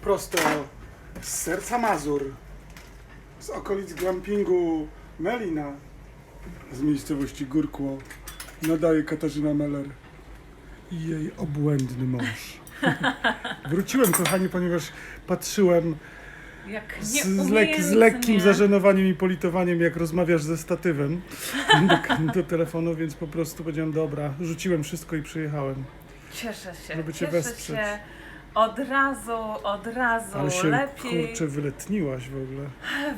prosto z serca Mazur, z okolic glampingu Melina, z miejscowości Górkło, nadaje Katarzyna Meller i jej obłędny mąż. Wróciłem, kochani, ponieważ patrzyłem Jak z, z, lek, z lekkim zażenowaniem i politowaniem, jak rozmawiasz ze statywem do, do telefonu, więc po prostu powiedziałem, dobra, rzuciłem wszystko i przyjechałem. Cieszę się, żeby cię cieszę wesprzeć. się. Od razu, od razu Ale się, lepiej. kurczę, wyletniłaś w ogóle.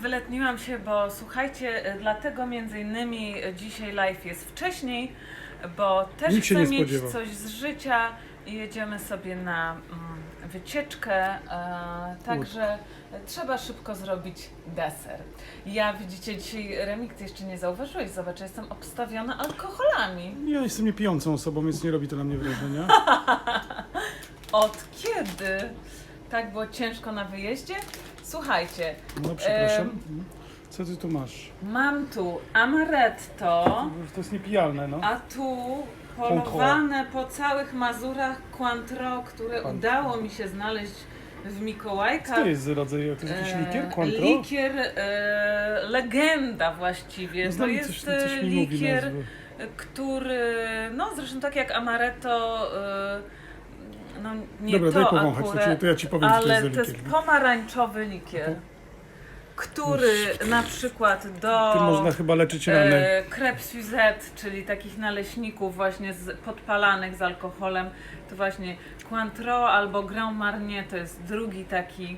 Wyletniłam się, bo słuchajcie, dlatego między innymi dzisiaj live jest wcześniej, bo też Nikt chcę mieć coś z życia i jedziemy sobie na mm, wycieczkę, e, także trzeba szybko zrobić deser. Ja widzicie dzisiaj Remik, ty jeszcze nie zauważyłeś, zobacz, jestem obstawiona alkoholami. Ja jestem niepijącą osobą, więc nie robi to na mnie wrażenia. Od kiedy tak było ciężko na wyjeździe? Słuchajcie, No przepraszam. Co ty tu masz? mam tu amaretto, To jest niepijalne, no. a tu polowane po całych Mazurach Cointreau, które Cointreau. udało mi się znaleźć w Co Mikołajkach. to jest za rodzaj? To jest jakiś E, likier? Cointreau? Likier, e, legenda właściwie. No to znam, jest coś, coś e, mi mówi likier, nazwy. który, no zresztą tak jak amaretto, e, no nie Dobra, to daj powąchać, to, akurat, ci- to ja ci powiem, co to ale jest to za jest likier. pomarańczowy likier, który na przykład do Tym można chyba leczyć rany. e, Suzette, czyli takich naleśników właśnie z, podpalanych z alkoholem, to właśnie Cointreau albo Grand Marnier to jest drugi taki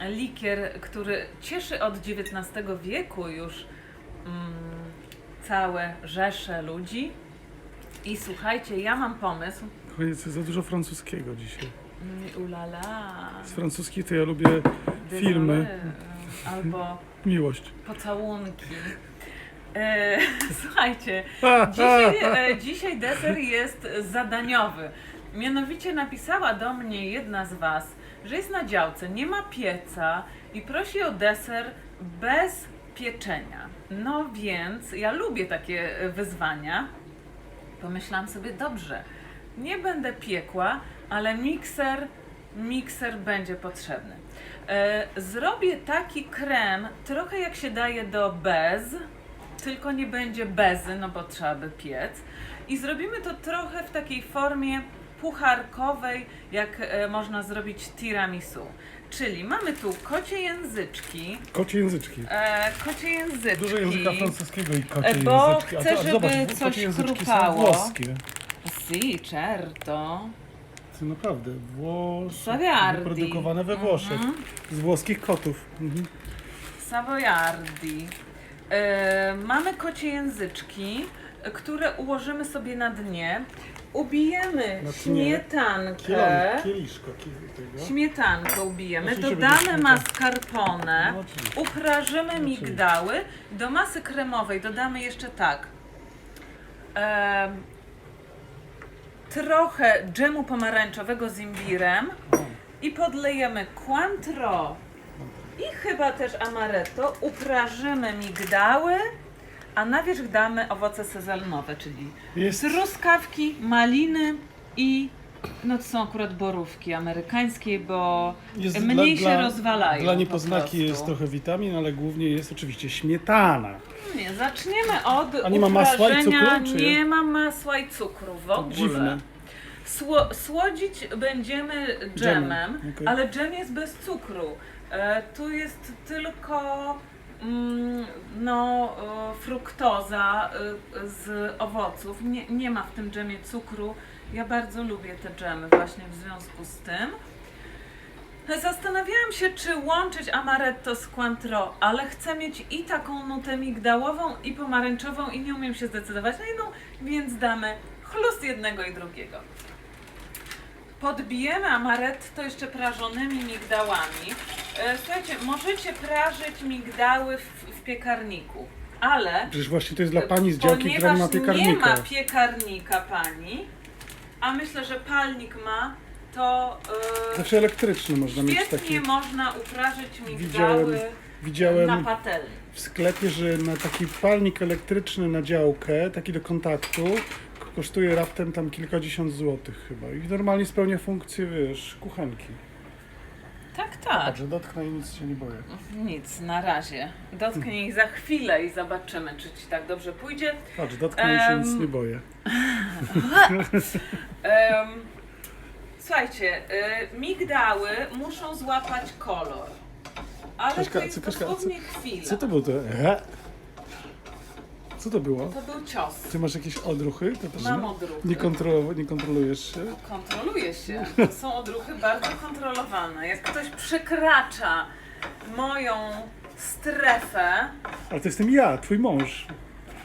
likier, który cieszy od XIX wieku już mm, całe rzesze ludzi. I słuchajcie, ja mam pomysł. Koniec, za dużo francuskiego dzisiaj. Mm, Ulala. Z francuskich to ja lubię filmy. désolé, Albo miłość. pocałunki. E, słuchajcie, Dzisiaj, e, dzisiaj deser jest zadaniowy. Mianowicie napisała do mnie jedna z Was, że jest na działce, nie ma pieca i prosi o deser bez pieczenia. No więc ja lubię takie e, wyzwania. Pomyślałam sobie, dobrze, nie będę piekła, ale mikser, mikser będzie potrzebny. E, zrobię taki krem, trochę jak się daje do bez, tylko nie będzie bezy, no bo trzeba by piec. I zrobimy to trochę w takiej formie pucharkowej, jak e, można zrobić tiramisu. Czyli mamy tu kocie języczki, Kocie języczki. e, kocie języczki. Dużo języka francuskiego i kocie E, bo języczki. chcę, to- żeby zobacz, coś kocie języczki chrupało. są włoskie. Si, certo. To naprawdę, Włos... Savoiardi. wyprodukowane we Włoszech. Mhm. Z włoskich kotów. Mhm. Savoiardi. E, mamy kocie języczki, e, które ułożymy sobie na dnie. Ubijemy Na dnie. śmietankę. Kielon, kieliszko tego. Śmietankę ubijemy, Oczywiście dodamy będzie mascarpone, No oczywiście. uprażymy Oczywiście. migdały. Do masy kremowej dodamy jeszcze tak. em, trochę dżemu pomarańczowego z imbirem i podlejemy Cointreau i chyba też amaretto. Uprażymy migdały, a na wierzch damy owoce sezamowe, czyli Jest, truskawki, maliny i no to są akurat borówki amerykańskie, bo jest mniej dla, się dla, rozwalają. Dla po niepoznaki prostu. jest trochę witamin, ale głównie jest oczywiście śmietana. Nie, zaczniemy od A nie ma masła i uprażenia. cukru, czy Nie ma masła i cukru w ogóle. dziwne. Sło, słodzić będziemy dżemem, Dżemem, okej. ale dżem jest bez cukru. E, tu jest tylko mm, no, e, fruktoza e, z owoców. Nie, nie ma w tym dżemie cukru. Ja bardzo lubię te dżemy właśnie w związku z tym. Zastanawiałam się, czy łączyć amaretto z Cointreau, ale chcę mieć i taką nutę migdałową, i pomarańczową i nie umiem się zdecydować na jedną, więc damy chlust jednego i drugiego. Podbijemy amaretto jeszcze prażonymi migdałami. E, Słuchajcie, możecie prażyć migdały w, w piekarniku, ale Przecież właśnie to jest dla pani z działki, która ma nie ma piekarnika. piekarnika pani, a myślę, że palnik ma, to Znaczy elektryczny można mieć taki. świetnie można uprażyć migdały Widziałem- na Widziałem patelni. w sklepie, że na taki palnik elektryczny na działkę, taki do kontaktu, k- kosztuje raptem tam kilkadziesiąt złotych chyba. I normalnie spełnia funkcję, wiesz, kuchenki. Tak, tak. Patrz, że dotknę i nic się nie boję. Nic, na razie. Dotknij za chwilę i zobaczymy, czy ci tak dobrze pójdzie. Patrz, dotknę i się Em, nic nie boję. Em, słuchajcie, y, migdały muszą złapać kolor. Ale Kaśka, to jest co- dosłownie chwila. Co to było to? Co to było? To był cios. Ty masz jakieś odruchy? Katarzyna? Mam odruchy. Nie, nie kontrolujesz się? Kontroluje się. To są odruchy bardzo kontrolowane. Jak ktoś przekracza moją strefę, Ale to jestem ja, twój mąż.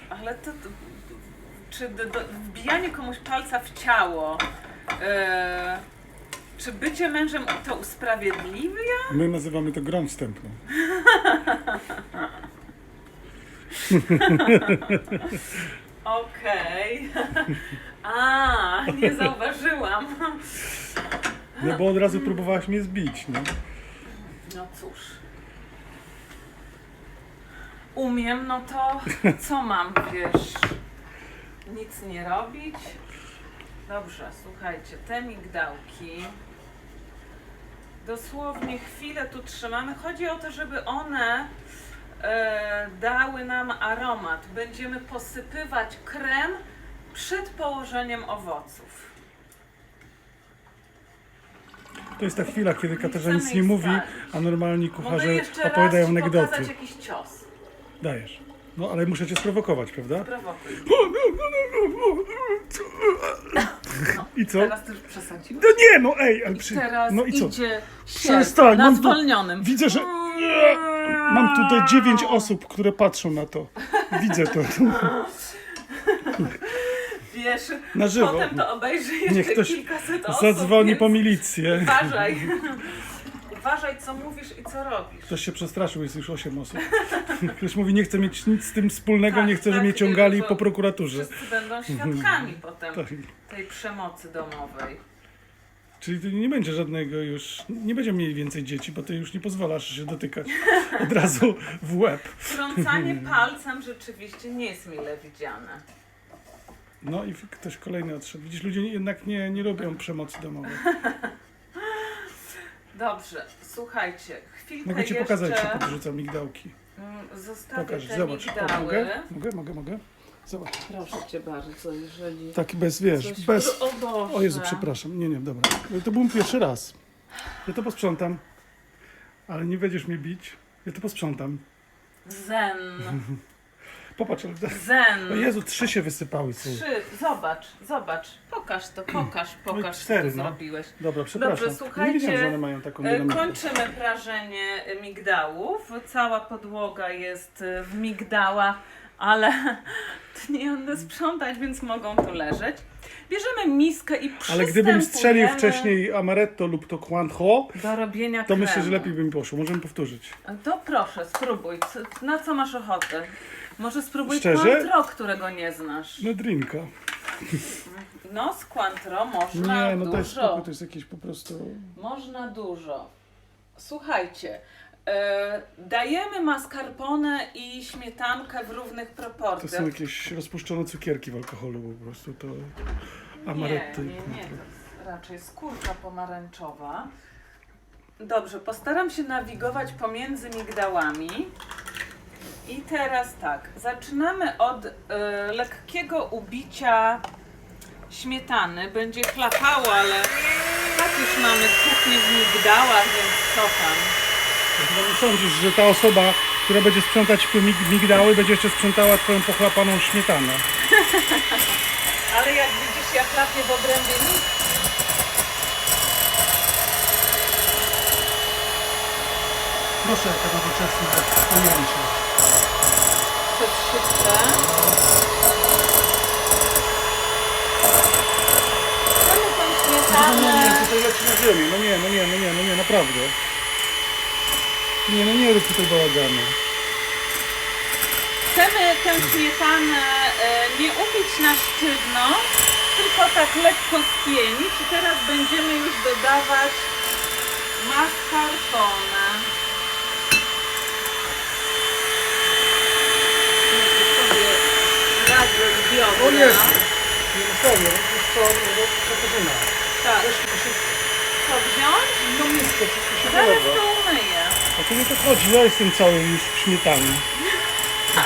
ale to. to czy do, do, wbijanie komuś palca w ciało, e, czy bycie mężem to usprawiedliwia? My nazywamy to grą wstępną. Okej. A, nie zauważyłam. No bo od razu próbowałaś mnie zbić, no. No cóż. Umiem, no to co mam, wiesz? Nic nie robić? Dobrze, słuchajcie, te migdałki dosłownie chwilę tu trzymamy. Chodzi o to, żeby one e, dały nam aromat. Będziemy posypywać krem przed położeniem owoców. To jest ta chwila, kiedy Katarzyna nic nie mówi, a normalni Mogę kucharze jeszcze opowiadają raz ci anegdoty. pokazać jakiś cios. Dajesz. No ale muszę cię sprowokować, prawda? Prowokuj. I co? Teraz też przesadziłem. No nie, no ej, ale przy... Teraz No i co? idzie Przestań, sierp na mam tu- zwolnionym. Widzę, że... Mam tutaj dziewięć osób, które patrzą na to. Widzę to. Wiesz, Na żywo. potem to obejrzy jeszcze Niech ktoś kilkaset osób, Zadzwoni więc po milicję. Uważaj. Uważaj, co mówisz i co robisz. Ktoś się przestraszył, jest już osiem osób. Ktoś mówi, nie chce mieć nic z tym wspólnego, Tak, nie chce, żeby tak, mnie ciągali po prokuraturze. Wszyscy będą świadkami potem Tak. tej przemocy domowej. Czyli tu nie będzie żadnego już, nie będziemy mieli więcej dzieci, bo ty już nie pozwalasz się dotykać od razu w łeb. Trącanie palcem rzeczywiście nie jest mile widziane. No i ktoś kolejny odszedł. Widzisz, ludzie jednak nie, nie lubią przemocy domowej. Dobrze, słuchajcie, chwilkę Mogę ci jeszcze pokazać, jak się podrzucam migdałki. mm, zostawię Pokaż, te zobacz. O, migdały. mogę? Mogę, mogę, mogę? Zobacz. Proszę cię bardzo, jeżeli... Tak bez, wiesz, coś- bez... O Boże. O Jezu, przepraszam. Nie, nie, dobra. To był pierwszy raz. Ja to posprzątam. Ale nie będziesz mnie bić. Ja to posprzątam. Zen, Popatrz, ale... zen. O Jezu, trzy się wysypały. Są. Trzy, zobacz, zobacz, pokaż to, pokaż, pokaż, cztery, co ty no. zrobiłeś. Dobra, przepraszam. słuchajcie, Nie wiedziałem, że one mają taką E, dynamikę. Kończymy prażenie migdałów. Cała podłoga jest e, w migdałach, ale to nie one sprzątać, więc mogą tu leżeć. Bierzemy miskę i Ale gdybym strzelił wcześniej amaretto lub to Quancho, do robienia to myślę, że kremu. lepiej by mi poszło. Możemy powtórzyć. To proszę, spróbuj. Co- Na co masz ochotę? Może spróbuj Szczerze? Cointreau, którego nie znasz. No drinka. No, z Cointreau można Nie, no to dużo. spoko, to jest jakieś po prostu... Można dużo. Słuchajcie, e, dajemy mascarpone i śmietankę w równych To proporcjach. są jakieś rozpuszczone cukierki w alkoholu po prostu. To nie, amaretto. nie, nie, to jest raczej skórka pomarańczowa. Dobrze, postaram się nawigować pomiędzy migdałami. I teraz tak, zaczynamy od e, lekkiego ubicia śmietany. Będzie chlapało, ale tak już mamy kuchnię w migdałach, więc co tam. Nie sądzisz, że ta osoba, która będzie sprzątać mig- migdały, będzie jeszcze sprzątała twoją pochlapaną śmietanę. Ale jak widzisz, ja chlapię w obrębie miski. Proszę, jaka nowoczesna ujęcie. Szybkę. Mamy tą No nie, śmietanę. tutaj leci na ziemię. No nie, no nie, no nie, no nie, naprawdę. Nie, no nie rób tutaj bałaganu. Chcemy tę śmietanę e, nie ubić na sztywno, tylko tak lekko spienić. I teraz będziemy już dodawać mascarpone. Ja sobie radzę z biodra. O Jezu! Nie, serio, wiesz co, Katarzyna. Tak. Weź tylko się, Co wziąć? no miskę, wszystko się Zaraz to umyję. A to nie to chodzi, ja jestem cały już śmietanie.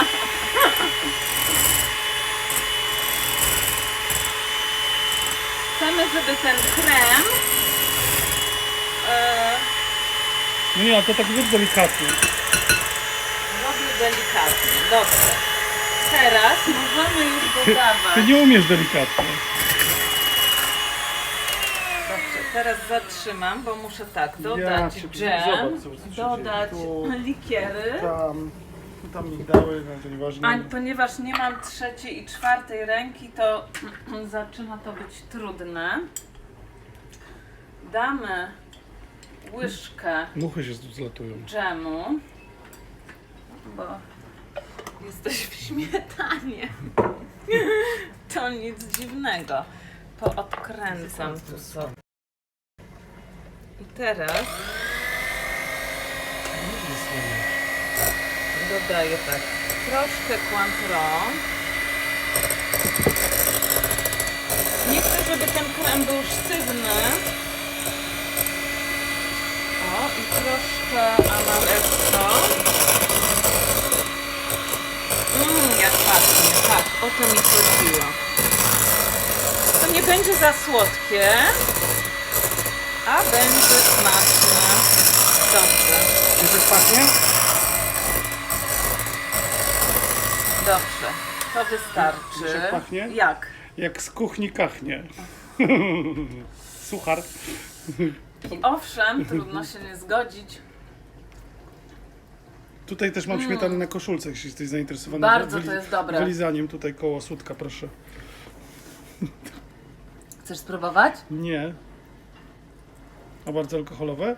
Chcemy, żeby ten krem e, No nie, a to tak zrób delikatnie. robił delikatnie. Dobrze. Teraz możemy już Ty dodawać. nie umiesz delikatnie. Dobrze, teraz zatrzymam, bo muszę tak dodać cię- dżem, zobacz, co- co się dodać dzieje. Tu. likiery. Tam, tam migdały, no to nieważne. A ponieważ nie mam trzeciej i czwartej ręki, to zaczyna to być trudne. Damy łyżkę Muchy się zlatują. dżemu, bo jesteś w śmietanie. To nic dziwnego. Poodkręcam tu sobie. I teraz dodaję tak troszkę Cointreau. Nie chcę, żeby ten krem był sztywny. O, i troszkę amaretto. Mmm, jak pachnie, tak, o to mi chodziło. To nie będzie za słodkie, a będzie smaczne. Dobrze. Wiesz jak pachnie? Dobrze, to wystarczy. jak pachnie? Jak? Jak z kuchni kachnie. Suchar. I owszem, trudno się nie zgodzić. Tutaj też mam śmietanę na koszulce, jeśli jesteś zainteresowany. Mm. Bardzo to jest dobre. Wylizaniem tutaj koło słudka, proszę. Chcesz spróbować? Nie. A bardzo alkoholowe?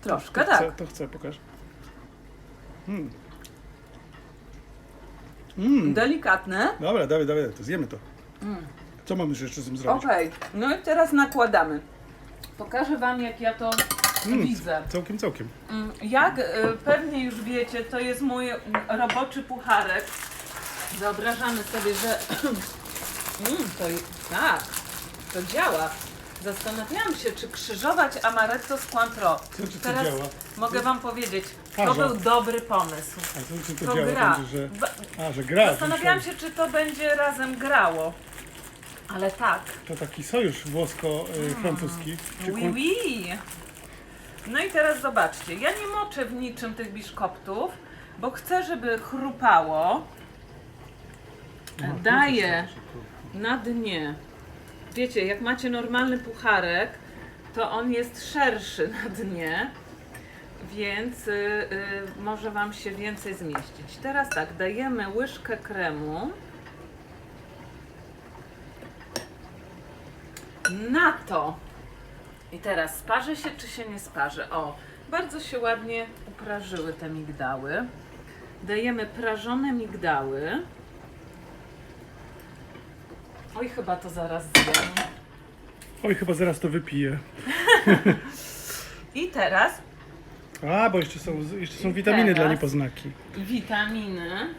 Troszkę to chcę, tak. To chcę, pokaż. Mm. Mm. Delikatne. Dobra, dawaj, dawaj, to zjemy to. Co mamy jeszcze z tym zrobić? Okej, no i teraz nakładamy. Pokażę Wam, jak ja to Mm, widzę. Całkiem, całkiem. Mm, Jak y, pewnie już wiecie, to jest mój mm, roboczy pucharek. Wyobrażamy sobie, że mm, to tak, to działa. Zastanawiałam się, czy krzyżować amaretto z Cointreau. Co, czy to Teraz działa? mogę Wam powiedzieć, to Parza. był dobry pomysł. A to, czy to, To działa? gra. Będzie, że... Ba- A, że gra. Zastanawiałam myślałem, się, czy to będzie razem grało. Ale tak. To taki sojusz włosko-francuski. Czy Oui, kun- oui. No i teraz zobaczcie, ja nie moczę w niczym tych biszkoptów, bo chcę, żeby chrupało. Daję na dnie. Wiecie, jak macie normalny pucharek, to on jest szerszy na dnie, więc y, y, może Wam się więcej zmieścić. Teraz tak, dajemy łyżkę kremu. Na to. I teraz sparzy się czy się nie sparzy? O, bardzo się ładnie uprażyły te migdały. Dajemy prażone migdały. Oj, chyba to zaraz zjem. Oj, chyba zaraz to wypiję. I teraz A, bo jeszcze są, jeszcze są I witaminy teraz? dla niepoznaki. witaminy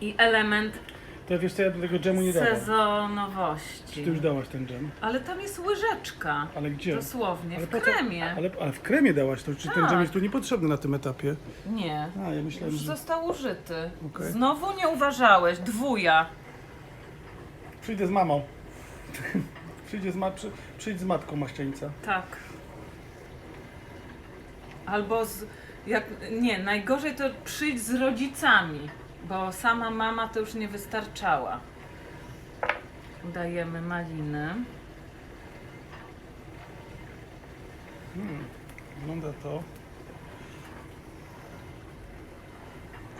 i element To wiesz co, ja do tego dżemu nie dawam. sezonowości. Ty już dałaś ten dżem. Ale tam jest łyżeczka. Ale gdzie? Dosłownie, Ale w po co? kremie. Ale, ale w kremie dałaś to, czy ten Tak. dżem jest tu niepotrzebny na tym etapie? Nie. A, ja myślałem, Już że... został użyty. Okej. Znowu nie uważałeś. Dwuja. Przyjdę z mamą. Przyjdzie z ma... Przy... Przyjdź z matką maściańca. Tak. Albo z. Jak, nie, najgorzej to przyjść z rodzicami, bo sama mama to już nie wystarczała. Dajemy maliny. Wygląda to.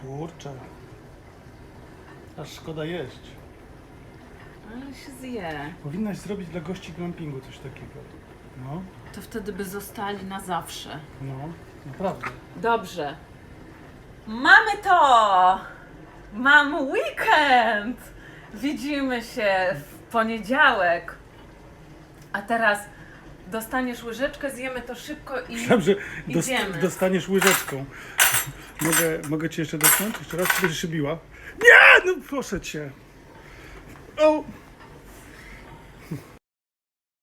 Kurczę. Aż szkoda jeść. Ale się zje. Powinnaś zrobić dla gości glampingu coś takiego. No, To wtedy by zostali na zawsze. no, naprawdę. Dobrze. Mamy to! Mam weekend! Widzimy się w poniedziałek. A teraz dostaniesz łyżeczkę, zjemy to szybko i. Myślałem, że dost Idziemy. dostaniesz łyżeczką. Mogę, mogę ci jeszcze dotknąć? Jeszcze raz? Czy będziesz szybiła? Nie! No proszę cię. O!